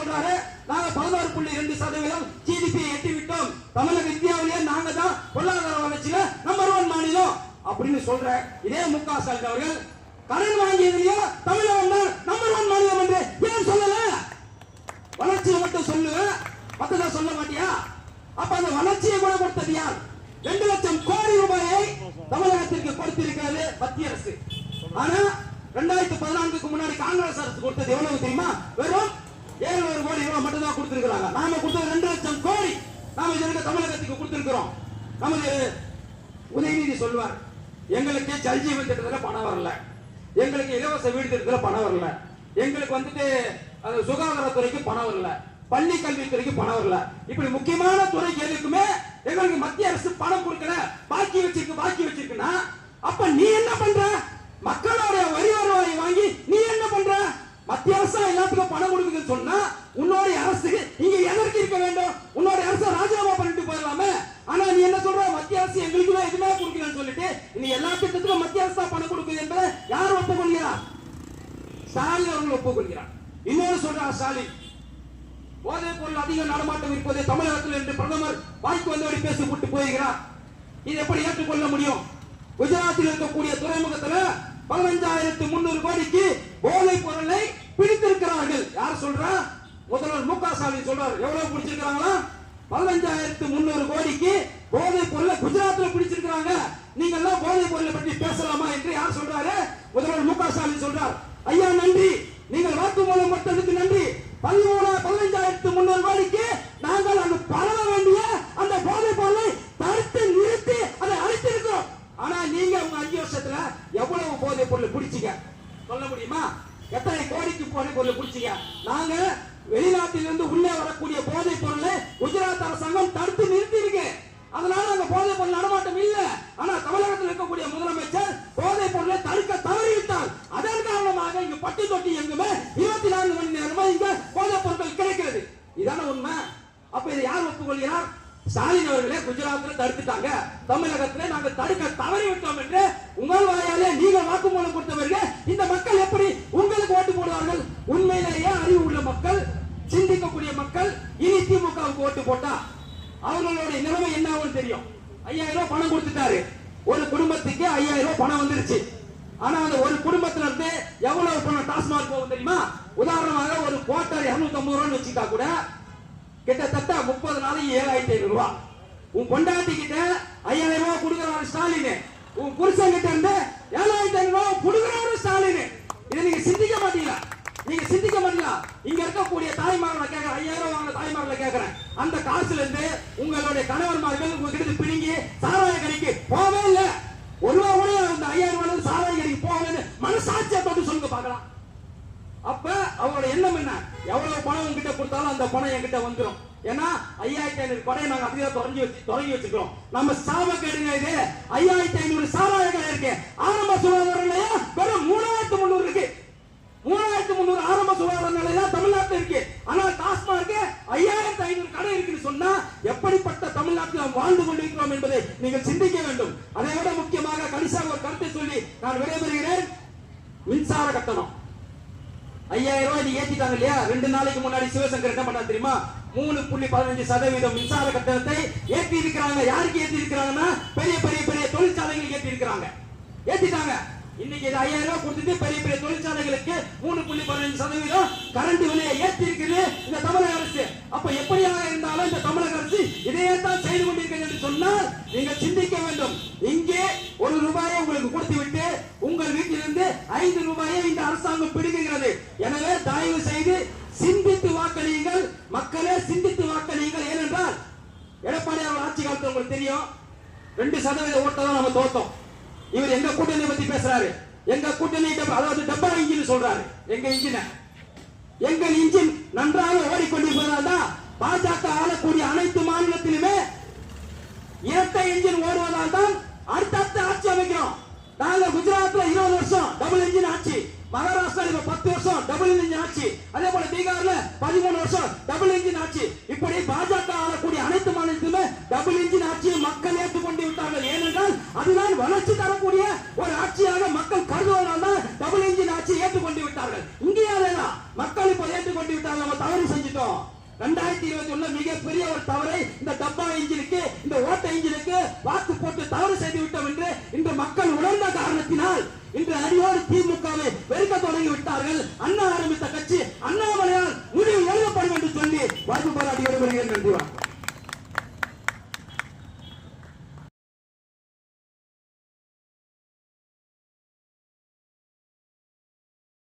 சொல்றாரு. நாங்க பதினாறு புள்ளி ரெண்டு சதவீதம் ஜிடிபி எட்டி விட்டோம் தமிழக இந்தியாவிலேயே நாங்க தான் பொருளாதார வளர்ச்சியில நம்பர் ஒன் மாநிலம் அப்படின்னு சொல்ற இதே மு க ஸ்டாலின் அவர்கள் கடன் வாங்கியதுலயோ தமிழகம் தான் நம்பர் ஒன் மாநிலம் என்று ஏன் சொல்லல? வளர்ச்சியை மட்டும் சொல்லு. மத்தத சொல்ல மாட்டியா? அப்ப அந்த வளர்ச்சியை கூட கொடுத்தது யார்? ரெண்டு லட்சம் கோடி ரூபாயை தமிழகத்திற்கு கொடுத்திருக்கிறது மத்திய அரசு. ஆனா ரெண்டாயிரத்தி பதினான்குக்கு முன்னாடி காங்கிரஸ் அரசு கொடுத்தது எவ்வளவு தெரியுமா? வெறும் ரூபாய் மட்டும் தான் கொடுத்திருக்கிறாங்க. நாம கொடுத்தது ரெண்டு லட்சம் கோடி நாம இதற்கு தமிழகத்துக்கு கொடுத்திருக்கிறோம். நமது உதயநிதி சொல்வார் எங்களுக்கு ஜல்ஜீவன் திட்டத்தில் பணம் வரல. எங்களுக்கு இலவச வீடு திட்டத்தில் பணம் வரல. எங்களுக்கு வந்துட்டு சுகாதாரத்துறைக்கு பணம் வரல. பள்ளி கல்வித்துறைக்கு பணம் வரல. இப்படி முக்கியமான துறை எதுக்குமே எங்களுக்கு மத்திய அரசு பணம் கொடுக்கல. பாக்கி வச்சிருக்கு பாக்கி வச்சிருக்குன்னா அப்ப நீ என்ன பண்ற மக்களோட வரி வருவாயை வாங்கி நீ என்ன பண்ற மத்திய அரசு எல்லாத்துக்கும் பணம் கொடுக்குதுன்னு சொன்னா உன்னோட அரசு இங்க எதற்கு இருக்க வேண்டும் உன்னோட அரசு ராஜினாமா பண்ணிட்டு போயிடலாமே ஆனா நீ என்ன சொல்ற மத்திய அரசு எங்களுக்கு தான் எதுவுமே கொடுக்கலன்னு சொல்லிட்டு நீ எல்லா திட்டத்துக்கும் மத்திய அரசு தான் பணம் கொடுக்குது என்பதை யார் ஒப்புக்கொள்கிறார் ஸ்டாலின் அவர்கள் ஒப்புக்கொள்கிறார். இன்னொரு சொல்றார் ஸ்டாலின் போதைப் பொருள் அதிக நடமாட்டம் இருப்பதை தமிழகத்தில் என்று பிரதமர் வாய்க்கு வந்தபடி பேசிவிட்டு போகிறார். இது எப்படி ஏற்றுக்கொள்ள முடியும்? குஜராத்தில் இருக்கக்கூடிய துறைமுகத்துல பதினஞ்சாயிரத்து முன்னூறு கோடிக்கு போதைப் பொருளை பிடித்திருக்கிறார்கள். யார் சொல்றா? முதல்வர் மு க ஸ்டாலின் சொல்றாரு. எவ்வளவு பிடிச்சிருக்கிறாங்களா? பதினஞ்சாயிரத்து முன்னூறு கோடிக்கு போதைப் பொருளை குஜராத்தில் பிடிச்சிருக்கிறாங்க. நீங்க எல்லாம் போதைப் பொருளை பற்றி பேசலாமா என்று யார் சொல்றாரு? முதல்வர் மு க ஸ்டாலின் சொல்றார் ஐயா நன்றி. நீங்கள் வாக்குமூலம் கொடுத்ததுக்கு நன்றி. பதிமூணு பதினைஞ்சாயிரத்து முன்னூறு கோடிக்கு நாங்கள் அங்கு பரவ வேண்டிய அந்த போதை பொருளை தடுத்து நிறுத்தி அதை அழித்திருக்கிறோம். ஆனா நீங்க உங்க அஞ்சு வருஷத்துல எவ்வளவு போதை பொருள் பிடிச்சிங்க சொல்ல முடியுமா? எத்தனை கோடிக்கு போதை பொருள் பிடிச்சிங்க நாங்க வெளிநாட்டிலிருந்து உள்ளே வரக்கூடிய அவர்களே குஜராத்தில் தடுத்துட்டாங்க. தமிழகத்திலே நாங்கள் தடுக்க தவறி விட்டோம் என்று உங்கள் வாயாலே நீங்கள் வாக்குமூலம் கொடுத்தவர்கள் இந்த மக்கள் எப்படி உங்களுக்கு ஓட்டு போடுவார்கள்? உண்மையிலேயே அறிவு உள்ள மக்கள் சிந்திக்கக்கூடிய மக்கள் இனி திமுகவுக்கு ஓட்டு போட்டா அவர்களுடைய நிலைமை என்ன ஆகும் தெரியும். ஐயாயிரம் ரூபாய் பணம் கொடுத்துட்டாரு. ஒரு குடும்பத்துக்கு ஐயாயிரம் ரூபாய் பணம் வந்துருச்சு. ஆனா அந்த ஒரு குடும்பத்துல இருந்து எவ்வளவு பணம் டாஸ்மாக் போகும் தெரியுமா? உதாரணமாக ஒரு கோட்டர் இருநூத்தி ஐம்பது ரூபான்னு வச்சுக்கிட்டா கூட கிட்டத்தட்ட முப்பது நாளைக்கு ஏழாயிரத்தி ஐநூறு ரூபாய். உன் பொண்டாட்டி கிட்ட ஐயாயிரம் ரூபாய் கொடுக்குறாரு ஸ்டாலின். உன் புருஷன் கிட்ட இருந்து ஏழாயிரத்தி ஐநூறு ரூபாய் கொடுக்குறாரு ஸ்டாலின். இதை நீங்க சிந்திக்க மாட்டீங்களா? நீங்க சிந்திக்க மாட்டீங்களா? இங்க இருக்கக்கூடிய தாய்மார்களை கேட்கிறேன் ஐயாயிரம் ரூபாய் வாங்க தாய்மார்களை கேட்கிறேன் அந்த காசுல இருந்து உங்களுடைய கணவன்மார்கள் உங்ககிட்ட பிடுங்கி சாராய கடைக்கு போவே இல்ல ஒரு ரூபா கூட அந்த ஐயாயிரம் ரூபாய் சாராய கடைக்கு போவேன்னு மனசாட்சியை தொட்டு சொல்லுங்க பார்க்கலாம் அப்ப அவங்களோட எண்ணம் என்ன எவ்வளவு பணம் உங்ககிட்ட கொடுத்தாலும் அந்த பணம் என்கிட்ட வந்துடும் ஏன்னா ஐயாயிரத்தி ஐநூறு படையை நாங்க அப்படியே தொடங்கி வச்சு தொடங்கி வச்சுக்கிறோம். நம்ம சாப கேடுங்க இது. ஐயாயிரத்தி ஐநூறு சாராய கடை இருக்கு. ஆரம்ப சுகாதார நிலையம் வெறும் மூணாயிரத்து முந்நூறு இருக்கு. மூணாயிரத்து முந்நூறு ஆரம்ப சுகாதார நிலையம் தமிழ்நாட்டில் இருக்கு. ஆனா டாஸ்மாக் ஐயாயிரத்தி ஐநூறு கடை இருக்குன்னு சொன்னா எப்படிப்பட்ட தமிழ்நாட்டில் நாம் வாழ்ந்து கொண்டிருக்கிறோம் என்பதை நீங்கள் சிந்திக்க வேண்டும். அதை விட முக்கியமாக கடைசியாக ஒரு கருத்தை சொல்லி நான் விடைபெறுகிறேன். மின்சார கட்டணம். ஐயாயிரம் ரூபாய் இது ஏத்திட்டாங்க இல்லையா? ரெண்டு நாளைக்கு முன்னாடி சிவசங்கர் என்ன பண்ணா தெரியுமா? மூணு புள்ளி பதினஞ்சு சதவீதம் மின்சார கட்டணத்தை ஏத்தி இருக்கிறாங்க யாருக்கு ஏத்தி இருக்கிறாங்கன்னா பெரிய பெரிய பெரிய தொழிற்சாலைகளுக்கு ஏத்தி இருக்கிறாங்க ஏத்திட்டாங்க. இன்னைக்கு இது ஐயாயிரம் ரூபாய் கொடுத்துட்டு பெரிய பெரிய தொழிற்சாலைகளுக்கு மூணு புள்ளி பதினஞ்சு சதவீதம் கரண்ட் விலையை ஏத்தி இருக்குது இந்த தமிழக அரசு. அப்ப எப்படியாக இருந்தாலும் இந்த தமிழக அரசு இதையே தான் செய்து கொண்டிருக்கிறது என்று சொன்னால் நீங்கள் சிந்திக்க வேண்டும். இங்கே ஒரு ரூபாயை உங்களுக்கு கொடுத்து விட்டு ஐந்து ரூபாயை இந்த அரசாங்கம் பிடுங்குகிறது. எனவே தயவு செய்து சிந்தித்து வாக்களியுங்கள். மக்களே சிந்தித்து வாக்களியுங்கள். ஏனென்றால் எடப்பாடி அவர் ஆட்சி காலத்தில் உங்களுக்கு தெரியும் ரெண்டு சதவீத ஓட்டை தான் நம்ம தோத்தோம். இவர் எங்க கூட்டணி பத்தி பேசுறாரு. எங்க கூட்டணி அதாவது டப்பா இன்ஜின் சொல்றாரு. எங்க இன்ஜின? எங்கள் இன்ஜின் நன்றாக ஓடிக்கொண்டிருப்பதால் தான் பாஜக ஆளக்கூடிய அனைத்து மாநிலத்திலுமே இரட்டை இன்ஜின் ஓடுவதால் தான் அடுத்த நாங்க குஜராத்ல இருபது வருஷம் டபுள் இன்ஜின் ஆட்சி மகாராஷ்டிரால இப்ப பத்து வருஷம் டபுள் இன்ஜின் ஆட்சி அதே போல பீகார்ல பதிமூணு வருஷம் டபுள் இன்ஜின் ஆட்சி இப்படி பாஜக ஆளக்கூடிய அனைத்து மாநிலத்திலுமே டபுள் இன்ஜின் ஆட்சியை மக்கள் ஏற்றுக்கொண்டு விட்டார்கள். ஏனென்றால் அதுதான் வளர்ச்சி தரக்கூடிய ஒரு ஆட்சியாக மக்கள் கருதுவதால் தான் டபுள் இன்ஜின் ஆட்சியை ஏற்றுக்கொண்டு விட்டார்கள். இந்தியாவில அதேதான் மக்கள் இப்போ ஏற்றுக்கொண்டு விட்டார்கள். நம்ம தவறு செஞ்சிட்டோம். ரெண்டாயிரத்தி இருபத்தி ஒண்ணு மிகப்பெரிய ஒரு தவறை இந்த டப்பா இன்ஜினுக்கு இந்த ஓட்ட இன்ஜினுக்கு வாக்கு போட்டு தவறு செய்து விட்டோம் என்று இந்த மக்கள் உணர்ந்த இன்று அடியோடு திமுகவை வெறுக்க தொடங்கி விட்டார்கள் அண்ணா ஆரம்பித்த கட்சி அண்ணாமலையால் முடிவு எழுதப்படும் என்று சொல்லி வாய்ப்பு போராடி வருகிறேன் நன்றி வணக்கம்.